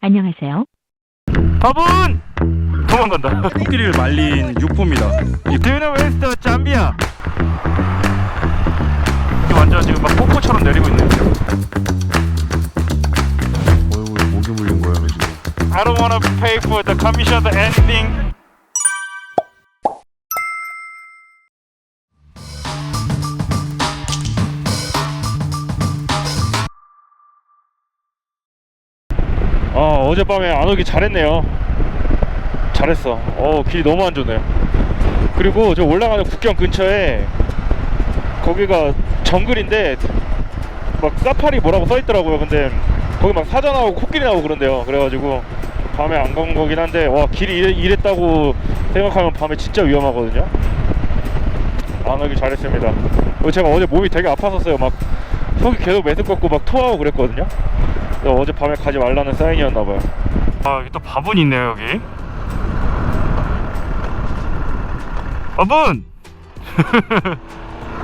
안녕하세요. 밥은 도망간다. 코끼리를 말린 육포입니다. 드유너 웨스트 잠비아. 이게 완전 지금 막 폭포처럼 내리고 있네. 어이구 목이 물린 거야 지금. I don't wanna pay for the commission or anything. 어, 어젯밤에 안 오기 잘했네요. 잘했어. 어, 길이 너무 안 좋네요. 그리고 저 올라가는 국경 근처에 거기가 정글인데 막 사파리 뭐라고 써 있더라고요. 근데 거기 막 사자 나오고 코끼리 나오고 그런데요. 그래가지고 밤에 안 간 거긴 한데 와 길이 이래, 이랬다고 생각하면 밤에 진짜 위험하거든요. 안 오길 잘했습니다. 제가 어제 몸이 되게 아팠었어요. 막 속이 계속 메스껍고 막 토하고 그랬거든요. 그래서 어제 밤에 가지 말라는 사인이었나 봐요. 아 여기 또 밥은 있네요 여기. 밥은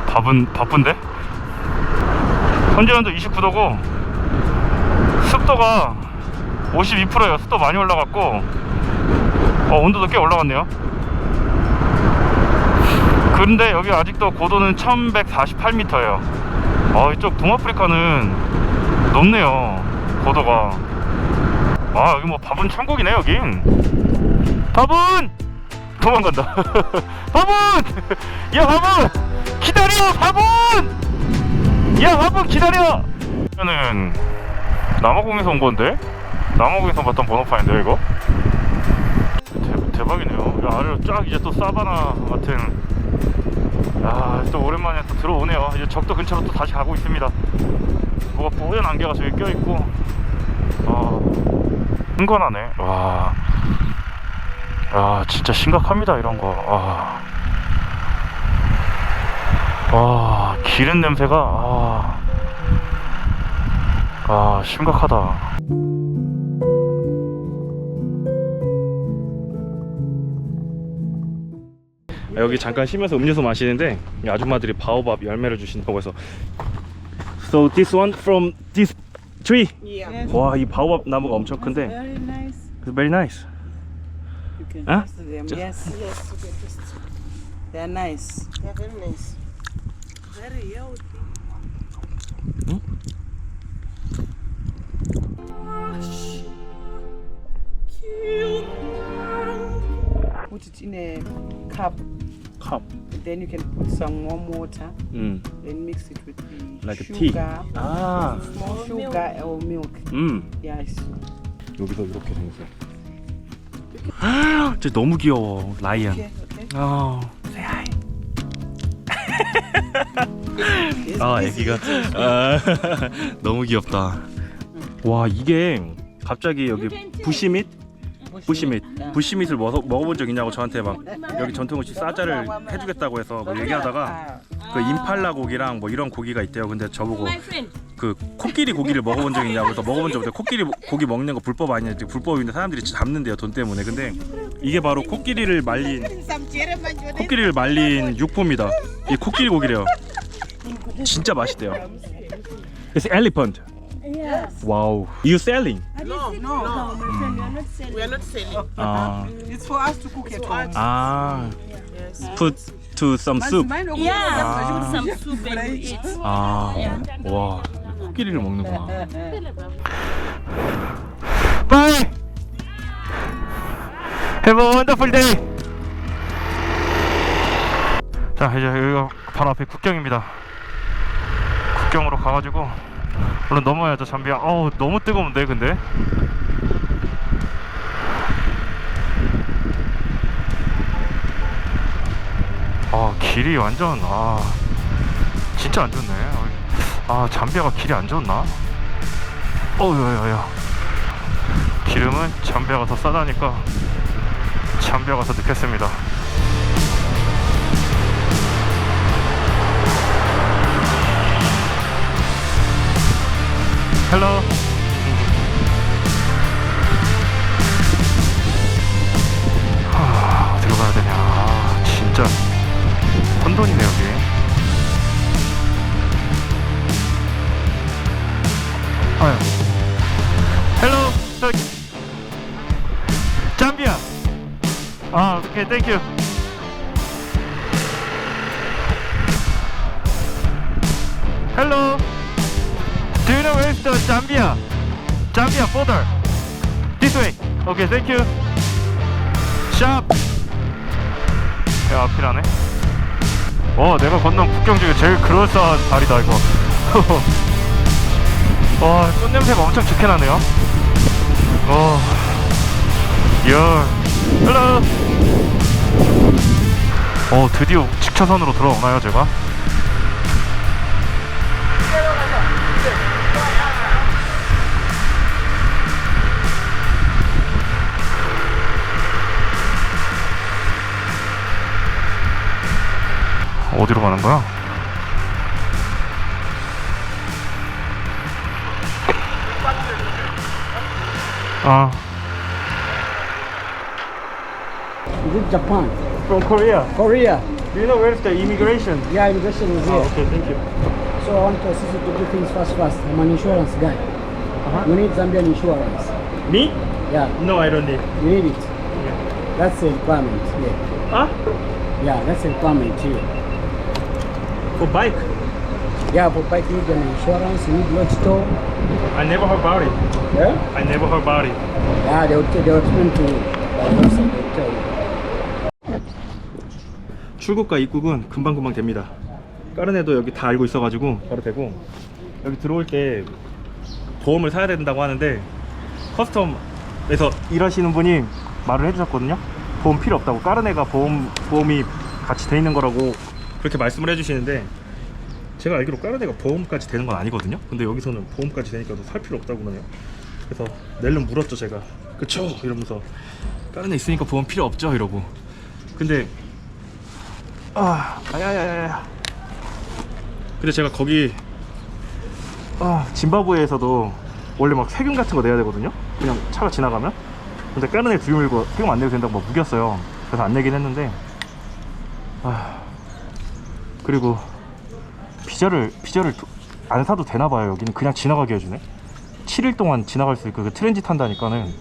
밥은 바쁜데? 현재 온도 29도고 습도가 52%예요. 습도 많이 올라갔고 어, 온도도 꽤 올라갔네요. 그런데 여기 아직도 고도는 1148m예요. 아, 이쪽 동아프리카는 높네요. 고도가. 아, 여기 뭐 밥은 천국이네, 여긴. 밥은 도망간다. 밥은! 야, 밥은! 기다려, 밥은! 야, 밥은 기다려! 이거는 남아공에서 온 건데? 남아공에서 봤던 번호판인데 이거? 대, 대박이네요. 야, 아래로 쫙 이제 또 사바나 같은 야, 또 오랜만에 또 들어오네요. 이제 적도 근처로 또 다시 가고 있습니다. 뭐가 뿌연 안개가 저기 껴있고 아, 흥건하네. 와, 야, 진짜 심각합니다 이런 거. 아, 와, 기름 냄새가 아, 아 심각하다. 여기 잠깐 쉬면서 음료수 마시는데 이 아줌마들이 바오밥 열매를 주신다고 해서 So this one from this tree? Yeah. 와 이 바오밥 나무가 엄청 큰데 Very nice. Very nice You can Huh? taste them. Just- Yes. Yes, you can taste. They're nice. They're very nice. Very healthy. Put it in a cup. 컵 Then you can put some warm water. 음. Then mix it with the Like a tea. sugar. 아, Small sugar or milk. 음. Yes. 여기서 이렇게 생겼어 진짜 너무 귀여워 라이언 Okay. Okay. 아, Yes, 아 애기가 아, 너무 귀엽다 와 이게 갑자기 여기 부시밋 부시밋 부시밋을 먹어, 먹어본 적 있냐고 저한테 막 여기 전통 음식 싸자를 해주겠다고 해서 뭐 얘기하다가 그 임팔라 고기랑 뭐 이런 고기가 있대요. 근데 저보고 그 코끼리 고기를 먹어본 적 있냐고 그래서 먹어본 적 없대 코끼리 고기 먹는 거 불법 아니냐 불법인데 사람들이 잡는데요 돈 때문에. 근데 이게 바로 코끼리를 말린 코끼리를 말린 육포입니다. 이 코끼리 고기래요. 진짜 맛있대요. It's elephant. Yes. Wow. You selling? No, no, We are not selling. 아, It's for us to cook at home. 아. Yes. Put to some soup Yeah. some soup and we eat. 아, 와, 코끼리를 먹는구나. Bye. Have a wonderful day. 자, 이제 여기가 바로 앞에 국경입니다. 국경으로 가가지고 얼른 넘어야죠, 잠비아. 어우, 너무 뜨거운데, 근데. 아, 길이 완전 아. 진짜 안 좋네. 아 잠비아가 길이 안 좋나? 어우야야야. 기름은 잠비아가 더 싸다니까 잠비아 가서 넣겠습니다. 헬로. 혼돈이네 여기. 아유. 헬로, 저기 잠비아. 아, 오케이, 땡큐. Hello. Do you know where's the Zambia? Zambia border. This way. Okay, thank you. Shop. 야, 앞이라네. 와, 내가 건넌 국경 중에 제일 그럴싸한 다리다 이거. 와, 꽃 냄새가 엄청 좋게 나네요. 어. 야. 헬로. 어, 드디어 직차선으로 돌아오나요, 제가? 어디로 가는 거야? 아, Is it Japan? from Korea. Korea? Do you know where's the immigration? Yeah, immigration is here. okay, thank you. So I want to assist you to do things fast, fast. I'm an insurance guy. Uh-huh. You need Zambian insurance. Me? Yeah, No, I don't need. you need it. That's a requirement here. Huh? Yeah, that's a requirement here. For bike? Yeah, for bike you need an insurance, you need tow. I never heard about it. Yeah? I never heard about it. Yeah, they will, they will explain to you. They tell you. 출국과 입국은 금방금방 됩니다. 까르네도 여기 다 알고 있어가지고 바로 되고 여기 들어올 때 보험을 사야 된다고 하는데 커스텀에서 일하시는 분이 말을 해주셨거든요. 보험 필요 없다고 까르네가 보험 보험이 같이 돼 있는 거라고 그렇게 말씀을 해주시는데 제가 알기로 까르네가 보험까지 되는 건 아니거든요. 근데 여기서는 보험까지 되니까 살 필요 없다고 그러네요. 그래서 낼름 물었죠 제가. 그쵸? 이러면서 까르네 있으니까 보험 필요 없죠 이러고. 근데 아, 아야야야야. 근데 제가 거기 아, 짐바브웨에서도 원래 막 세금 같은 거 내야 되거든요. 그냥 차가 지나가면. 근데 까는 애 두유물고 세금 안 내도 된다고 막 무겼어요. 그래서 안 내긴 했는데 아. 그리고 비자를 도- 안 사도 되나 봐요. 여기는 그냥 지나가게 해주네. 7일 동안 지나갈 수 있고 그 트랜짓 한다니까는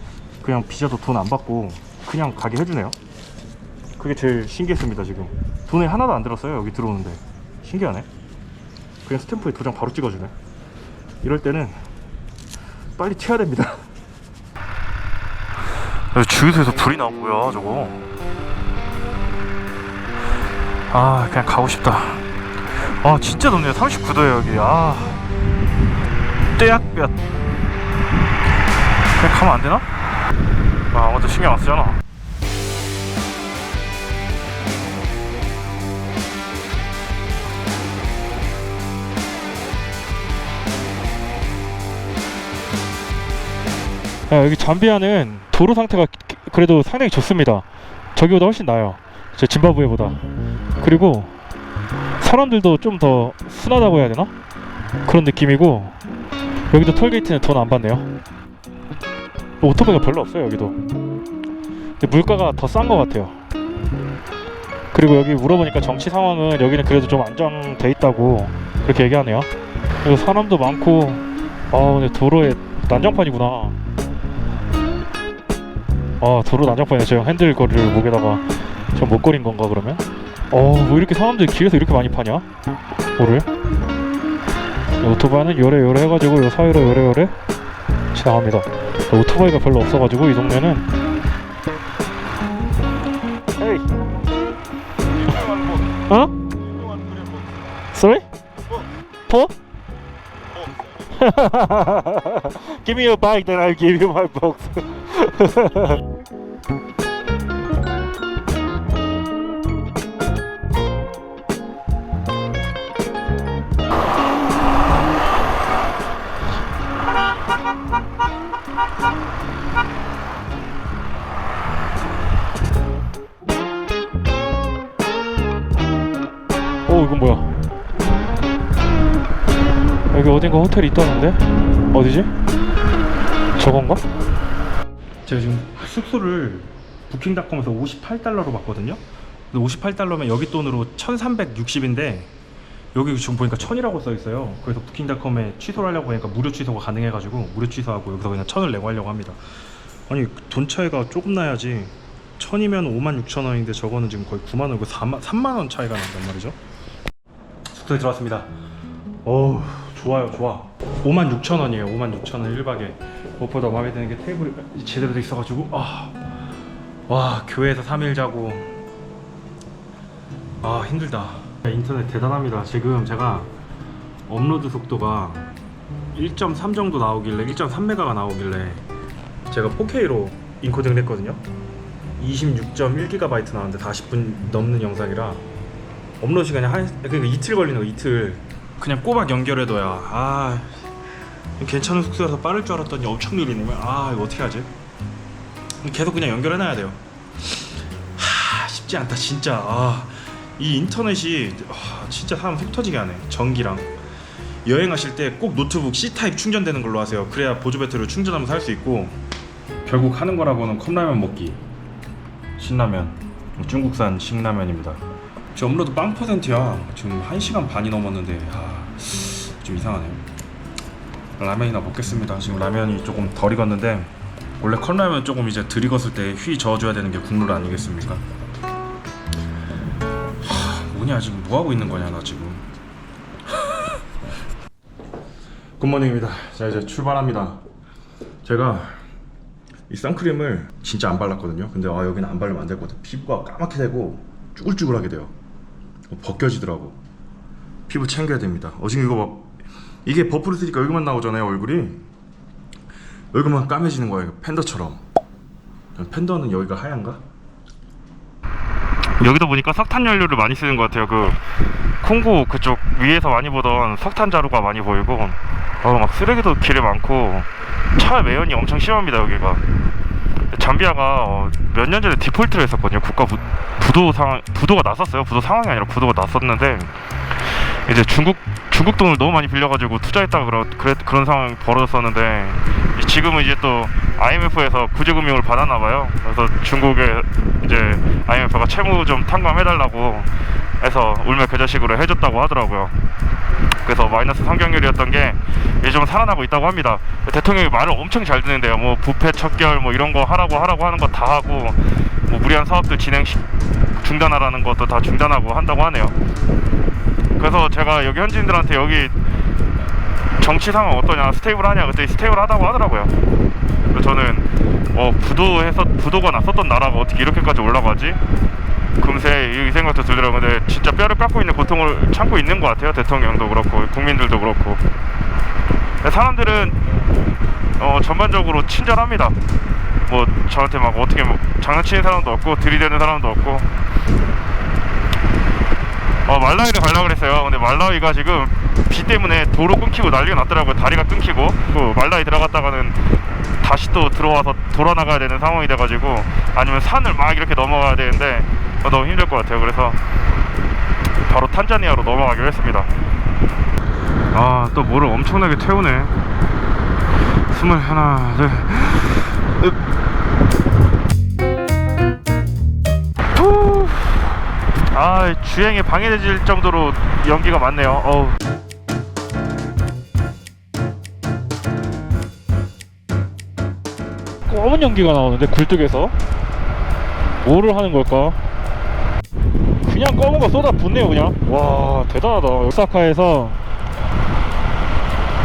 그냥 비자도 돈 안 받고 그냥 가게 해주네요. 그게 제일 신기했습니다 지금 돈이 하나도 안 들었어요 여기 들어오는데 신기하네 그냥 스탬프에 도장 바로 찍어주네 이럴 때는 빨리 튀어야 됩니다 주유소에서 불이 나온 뭐야 저거 아 그냥 가고 싶다 아 진짜 덥네요 39도에 여기 아 떼약볕 그냥 가면 안 되나? 아 아무도 신경 안 쓰잖아 아, 여기 잠비아는 도로 상태가 기- 그래도 상당히 좋습니다. 저기보다 훨씬 나아요. 저 짐바브웨보다. 그리고 사람들도 좀 더 순하다고 해야 되나? 그런 느낌이고 여기도 톨게이트는 돈 안 받네요. 오토바이가 별로 없어요 여기도. 근데 물가가 더 싼 것 같아요. 그리고 여기 물어보니까 정치 상황은 여기는 그래도 좀 안정돼 있다고 그렇게 얘기하네요. 그리고 사람도 많고 아 근데 도로에 난장판이구나. 아 도로 난장판에 저 핸들 거리를 목에다가 저 목걸인 건가 그러면? 어뭐 이렇게 사람들이 길에서 이렇게 많이 파냐? 뭐를? 오토바이는 요래 요래 해가지고 요 사이로 요래 요래 지나갑니다. 오토바이가 별로 없어가지고 이 동네는 에이 어? Sorry? Give me your bike, then I'll give you my box. 이건 뭐야? 여기 어딘가 호텔이 있다는데? 어디지? 저건가? 제가 지금 숙소를 부킹닷컴에서 58달러로 봤거든요. 근데 58달러면 여기 돈으로 1360인데 여기 지금 보니까 1000이라고 써 있어요. 그래서 부킹닷컴에 취소를 하려고 하니까 무료 취소가 가능해 가지고 무료 취소하고 여기서 그냥 1000을 내고 하려고 합니다. 아니 돈 차이가 조금 나야지 천이면 5만 6천 원인데 저거는 지금 거의 9만 원이고 4만 3만 원 차이가 난단 말이죠. 숙소에 들어왔습니다. 어우 좋아요 좋아. 5만 6천 원이에요. 5만 6천 원 1박에. 무엇보다 마음에 드는 게 테이블이 제대로 돼 있어가지고 아. 와 교회에서 3일 자고 아 힘들다 인터넷 대단합니다 지금 제가 업로드 속도가 1.3 정도 나오길래 1.3메가가 나오길래 제가 4K로 인코딩을 했거든요 26.1GB 나왔는데 40분 넘는 영상이라 업로드 시간이 한 그러니까 이틀 걸리는 거 이틀. 그냥 꼬박 연결해둬야. 아 괜찮은 숙소라서 빠를 줄 알았더니 엄청 느리네 아 이거 어떻게 하지? 계속 그냥 연결해놔야 돼요. 하 쉽지 않다 진짜. 아, 이 인터넷이 아, 진짜 사람 속 터지게 하네 전기랑. 여행하실 때 꼭 노트북 C타입 충전되는 걸로 하세요. 그래야 보조 배터리로 충전하면서 할 수 있고. 결국 하는 거라고는 컵라면 먹기. 신라면. 중국산 신라면입니다 지금 업로드 빵 퍼센트야 지금 1시간 반이 넘었는데 아, 좀 이상하네요 라면이나 먹겠습니다 지금 라면이 조금 덜 익었는데 원래 컵라면 조금 이제 덜 익었을 때 휘 저어줘야 되는 게 국룰 아니겠습니까 하, 뭐냐 지금 뭐 하고 있는 거냐 나 지금 굿모닝입니다. 자 이제 출발합니다. 제가 이 선크림을 진짜 안 발랐거든요. 근데 아 여기는 안 바르면 안 같아. 피부가 까맣게 되고 쭈글쭈글하게 돼요. 어, 벗겨지더라고. 피부 챙겨야 됩니다. 어 지금 이거 봐. 이게 버프를 쓰니까 여기만 나오잖아요 얼굴이. 여기만 까매지는 거예요. 팬더처럼. 팬더는 여기가 하얀가? 여기도 보니까 석탄 연료를 많이 쓰는 것 같아요. 그 콩고 그쪽 위에서 많이 보던 석탄 자루가 많이 보이고, 어, 막 쓰레기도 길에 많고 차 매연이 엄청 심합니다 여기가. 잠비아가 어, 몇년 전에 디폴트를 했었거든요. 국가 부, 부도 상황 부도가 났었어요. 부도 상황이 아니라 부도가 났었는데 이제 중국 중국 돈을 너무 많이 빌려가지고 투자했다가 그런 그래, 그런 상황이 벌어졌었는데 지금은 이제 또 IMF에서 구제금융을 받았나 봐요. 그래서 중국에 이제 IMF가 채무 좀 탕감해달라고 해서 울며 겨자식으로 해줬다고 하더라고요. 그래서 마이너스 성장률이었던 게좀 살아나고 있다고 합니다. 대통령이 말을 엄청 잘 듣는데요. 뭐 부패 척결 뭐 이런 거 하라고 하라고 하는 거 다 하고 뭐 무리한 사업들 진행 시, 중단하라는 것도 다 중단하고 한다고 하네요. 그래서 제가 여기 현지인들한테 여기 정치 상황 어떠냐 스테이블하냐 그때 스테이블하다고 하더라고요. 그래서 저는 어 부도해서 부도가 났었던 나라가 어떻게 이렇게까지 올라가지? 금세 이 생각도 들더라고요. 근데 진짜 뼈를 깎고 있는 고통을 참고 있는 것 같아요. 대통령도 그렇고 국민들도 그렇고. 사람들은 어 전반적으로 친절합니다. 뭐 저한테 막 어떻게 뭐 장난치는 사람도 없고 들이대는 사람도 없고 어, 말라위를 가려고 그랬어요. 근데 말라위가 지금 비 때문에 도로 끊기고 난리가 났더라고요. 다리가 끊기고. 그 말라위 들어갔다가는 다시 또 들어와서 돌아 나가야 되는 상황이 돼가지고 아니면 산을 막 이렇게 넘어가야 되는데 어, 너무 힘들 것 같아요. 그래서 바로 탄자니아로 넘어가기로 했습니다. 아, 또 뭐를 엄청나게 태우네. 스물 하나, 둘. 아 주행에 방해될 정도로 연기가 많네요. 어우. 검은 연기가 나오는데 굴뚝에서 뭐를 하는 걸까? 그냥 검은 거 쏟아 붓네요 그냥 와 대단하다 오사카에서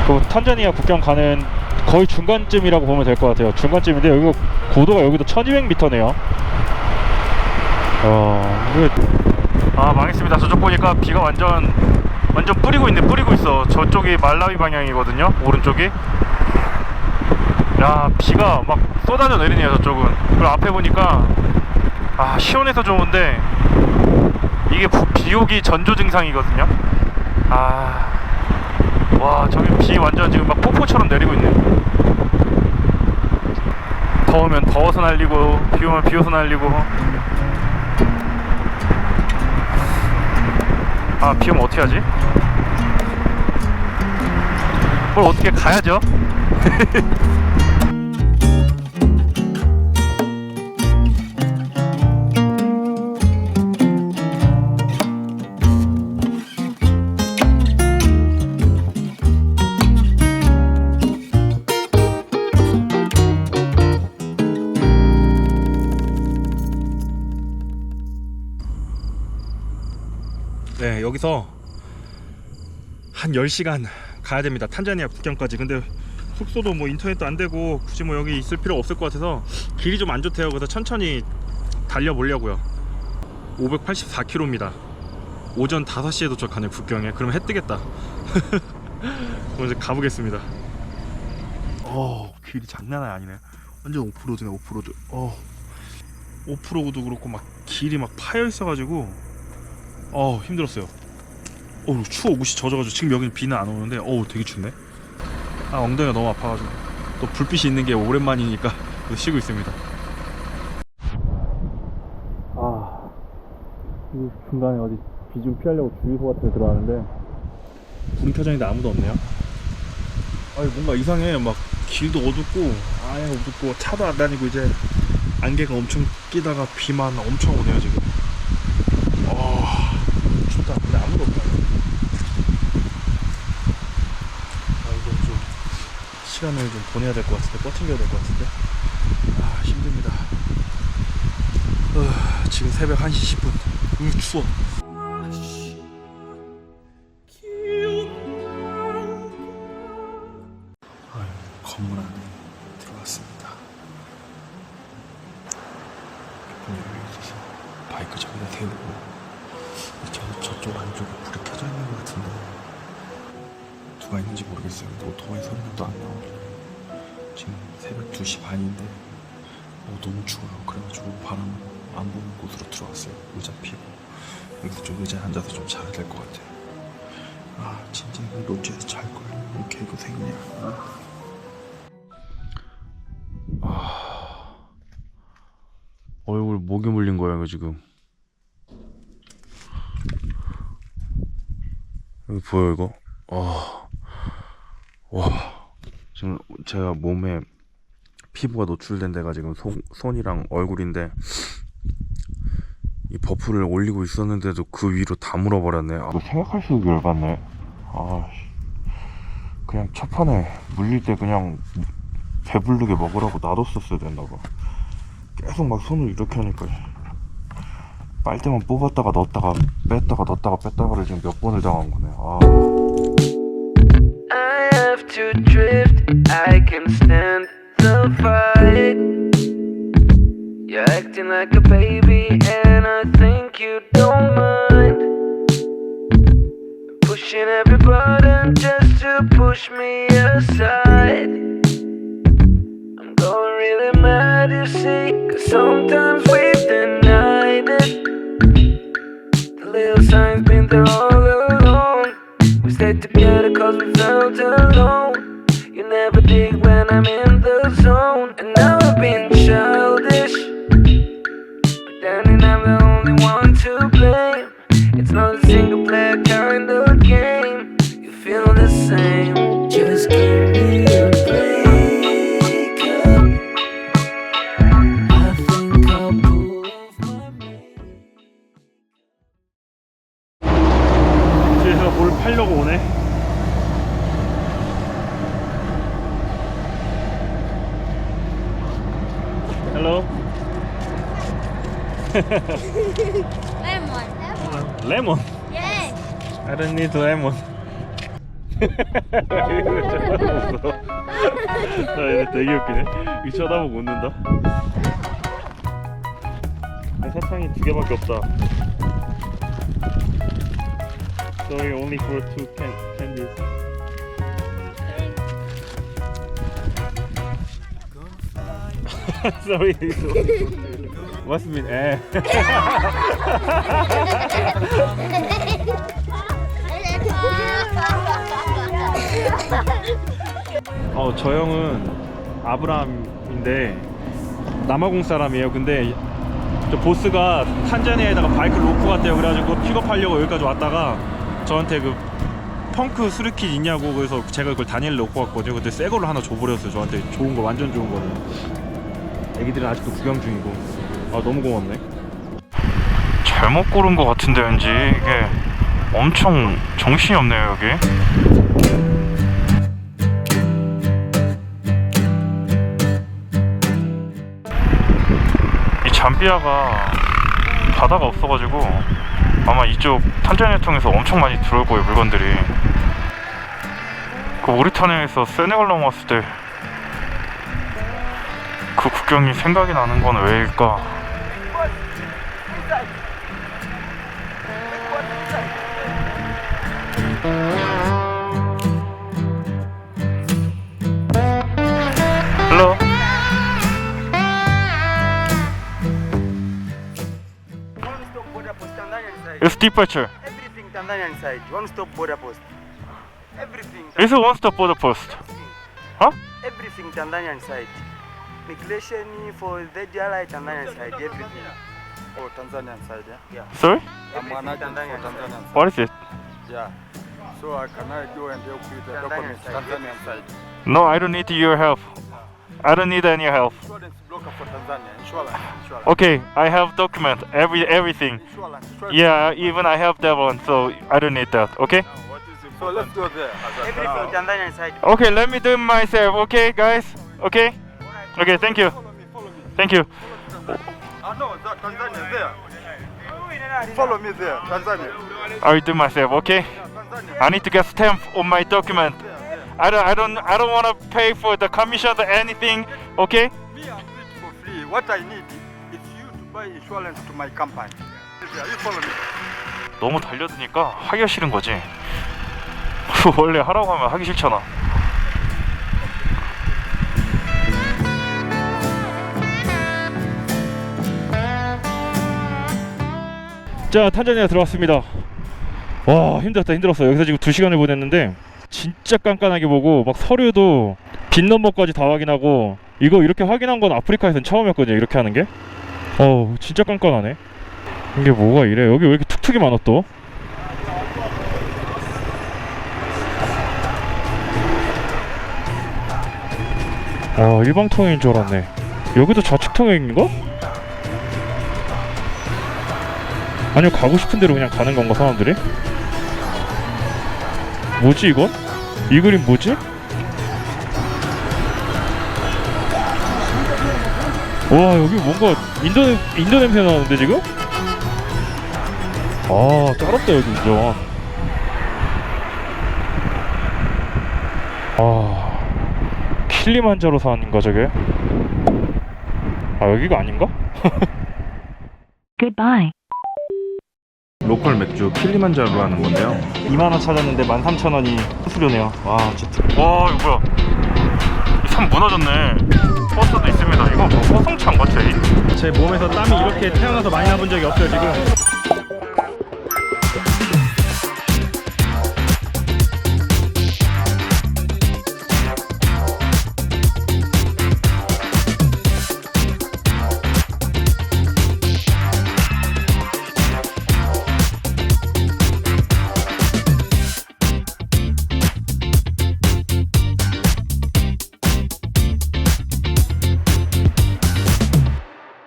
그 탄자니아 국경 가는 거의 중간쯤이라고 보면 될 것 같아요 중간쯤인데 여기가 고도가 여기도 1200m네요 어 아 망했습니다. 저쪽 보니까 비가 완전 완전 뿌리고 있네. 뿌리고 있어. 저쪽이 말라위 방향이거든요. 오른쪽이. 야 비가 막 쏟아져 내리네요. 저쪽은. 그리고 앞에 보니까 아 시원해서 좋은데 이게 부- 비 오기 전조 증상이거든요. 아. 와 저기 비 완전 지금 막 폭포처럼 내리고 있네. 더우면 더워서 날리고 비 오면 비 오서 날리고 아, 비 오면 어떻게 하지? 뭘 어떻게 가야죠? 여기서 한 10시간 가야 됩니다. 탄자니아 국경까지. 근데 숙소도 뭐 인터넷도 안 되고 굳이 뭐 여기 있을 필요 없을 것 같아서 길이 좀 안 좋대요. 그래서 천천히 달려 보려고요. 584km입니다. 오전 5시에 도착하네 국경에. 그럼 해 뜨겠다. 그럼 이제 가보겠습니다. 어 길이 장난 아니네. 완전 오프로드네 오프로드. 어 오프로드도 그렇고 막 길이 막 파여 있어가지고 어 힘들었어요. 어우 추워 옷이 젖어가지고 지금 여기는 비는 안 오는데 어우 되게 춥네. 아 엉덩이가 너무 아파가지고 또 불빛이 있는 게 오랜만이니까 또 쉬고 있습니다. 아이 중간에 어디 비 좀 피하려고 주유소 같은 데 켜져 있는데 아무도 없네요. 아니 뭔가 이상해 막 길도 어둡고 아예 어둡고 차도 안 다니고 이제 안개가 엄청 끼다가 비만 엄청 오네요 지금. 어 춥다. 근데 아무도 없다. 아 이거 좀 시간을 좀 보내야 될 것 같은데 뻗팅겨야 될 것 같은데 아 힘듭니다. 어, 지금 새벽 1시 10분. 으 추워. 로지에서 이렇게 이거 생이냐? 아. 얼굴 목이 물린 거야 이거 지금. 여기 보여 이거? 아. 와. 지금 제가 몸에 피부가 노출된 데가 지금 손, 손이랑 얼굴인데 이 버프를 올리고 있었는데도 그 위로 다 물어버렸네. 아, 생각할수록 열받네. 아, 그냥 첫 판에 물릴 때 그냥 배부르게 먹으라고 놔뒀었어야 봐. 계속 막 손을 이렇게 하니까 빨대만 뽑았다가 넣었다가 뺐다가 넣었다가 뺐다가를 지금 몇 번을 당한 거네. 아. To drift, I can stand the fight. You're acting like a baby, and I think you don't mind. Pushing every push me aside. I'm going really mad, you see, cause sometimes we've denied it. The little signs been there all along. We stayed together cause we felt alone. You never dig when I'm in 쳐다봤어. 나 얘네 되게 웃기네. 이 쳐다보고 웃는다. 내 사탕이 두 개밖에 없다. Sorry, only for two can candies. Two. Must mean eh. 어, 저 형은 아브라함인데 남아공 사람이에요. 근데 저 보스가 탄자니아에다가 바이크를 놓고 갔대요. 그래가지고 픽업하려고 여기까지 왔다가 저한테 그 펑크 수리킷 있냐고 그래서 제가 그걸 다니엘 놓고 갔거든요. 근데 새 거를 하나 줘버렸어요. 저한테 좋은 거 완전 좋은 거를. 애기들은 아직도 구경 중이고. 아 너무 고맙네. 잘못 고른 것 같은데 왠지 이게 엄청 정신이 없네요 여기 잠비아가 바다가 없어가지고 아마 이쪽 탄자니아 통해서 엄청 많이 들어올 거예요 물건들이. 그 모리타니아에서 세네갈 넘어왔을 때 그 국경이 생각이 나는 건 왜일까 It's departure. Everything Tanzanian side. One stop border post. Everything. It's a one-stop border post. Huh? Everything Tanzanian side. Migration for the DRI Tanzanian side. Everything. Oh, Tanzanian side, yeah? Yeah. Sorry? I'm an Everything agent Tanzanian for side. Tanzanian side. What is it? Yeah. So I can I go and help with the Tanzanian documents, side, Tanzanian side. No, I don't need your help. I don't need any help. Insurance broker for Tanzania. Insurance. Insurance. Okay, I have document, every everything. Insurance. insurance. Yeah, even I have that one, so I don't need that. Okay? So let's go there. Everything Tanzanian side. Okay, let me do it myself. Okay, guys. Okay. Okay, thank you. Thank you. Ah, no, Tanzania there. Follow me there, Tanzania. I will do myself. Okay. I need to get stamp on my document. I don't, I don't, I don't want to pay for the commission or anything. Okay? Me, I'm doing it for free. What I need is you to buy insurance to my company. You follow me. 너무 달려드니까 하기가 싫은 거지. 원래 하라고 하면 하기 싫잖아. 자 탄자니아 들어왔습니다 와 힘들었다 힘들었어 여기서 지금 2시간을 보냈는데 진짜 깐깐하게 보고 막 서류도 빈 넘버까지 다 확인하고 이거 이렇게 확인한 건 아프리카에선 처음이었거든요 이렇게 하는 게 어우 진짜 깐깐하네 이게 뭐가 이래 여기 왜 이렇게 툭툭이 많아 또 아, 일방통행인 줄 알았네. 여기도 좌측통행인가? 아니요, 가고 싶은 대로 그냥 가는 건가, 사람들이? 뭐지, 이건? 이 그림 뭐지? 와, 여기 뭔가 인도, 냄- 인도 냄새 나는데, 지금? 아, 쩔었다, 여기 운전. 아, 킬리만자로 산인가, 저게? 아, 여기가 아닌가? Goodbye. 로컬 맥주 킬리만자로라는 건데요 2만원 찾았는데 13,000원이 수수료네요. 와, 진짜. 와 이거 뭐야? 이산 무너졌네. 버스도 있습니다. 이거 뭐 소송차인가 제? 제 몸에서 땀이 이렇게 태어나서 많이 나본 적이 없어요 지금